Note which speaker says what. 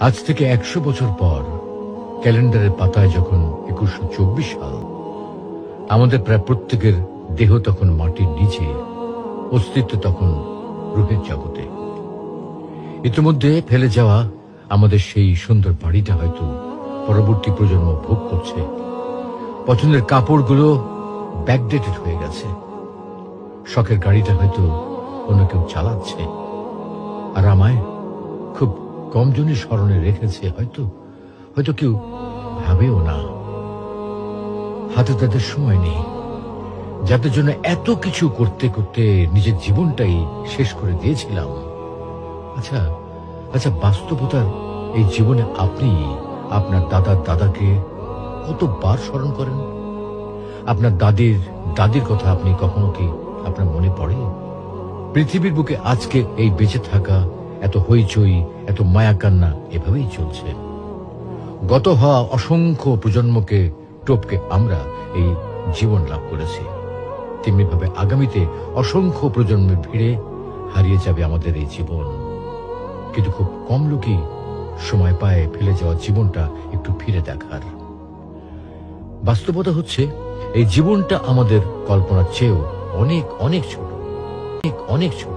Speaker 1: আজ থেকে একশো বছর পর ক্যালেন্ডারের পাতায় যখন একুশশো চব্বিশ সাল, আমাদের প্রায় প্রত্যেকের দেহ তখন মাটির নিচে, অস্তিত্ব তখন রূপের জগতে। ইতিমধ্যে ফেলে যাওয়া আমাদের সেই সুন্দর বাড়িটা হয়তো পরবর্তী প্রজন্ম ভোগ করছে। পছন্দের কাপড়গুলো ব্যাকডেটেড হয়ে গেছে। শখের গাড়িটা হয়তো অন্য কেউ চালাচ্ছে। আর আমায় খুব কম জনই স্মরণে রেখেছে, হয়তো হয়তো কেউ ভাবেও না। হাতে তাদের সময় নেই। যাদের জন্য এত কিছু করতে করতে নিজের জীবনটাই শেষ করে দিয়েছিলাম। আচ্ছা আচ্ছা বাস্তবতার এই জীবনে আপনি, আপনার দাদার দাদাকে কতবার স্মরণ করেন? আপনার দাদির দাদির কথা আপনি কখনো কি আপনার মনে পড়ে? পৃথিবীর বুকে আজকে এই বেঁচে থাকা এত হইচই, এত মায়া কান্না এভাবেই চলছে। গত হওয়া অসংখ্য প্রজন্মকে টপকে আমরা এই জীবন লাভ করেছি। তেমনিভাবে আগামীতে অসংখ্য প্রজন্মের ভিড়ে হারিয়ে যাবে আমাদের এই জীবন। কিন্তু খুব কম লোকই সময় পায় ফেলে যাওয়া জীবনটা একটু ফিরে দেখার। বাস্তবতা হচ্ছে, এই জীবনটা আমাদের কল্পনার চেয়েও অনেক অনেক ছোট। অনেক অনেক ছোট।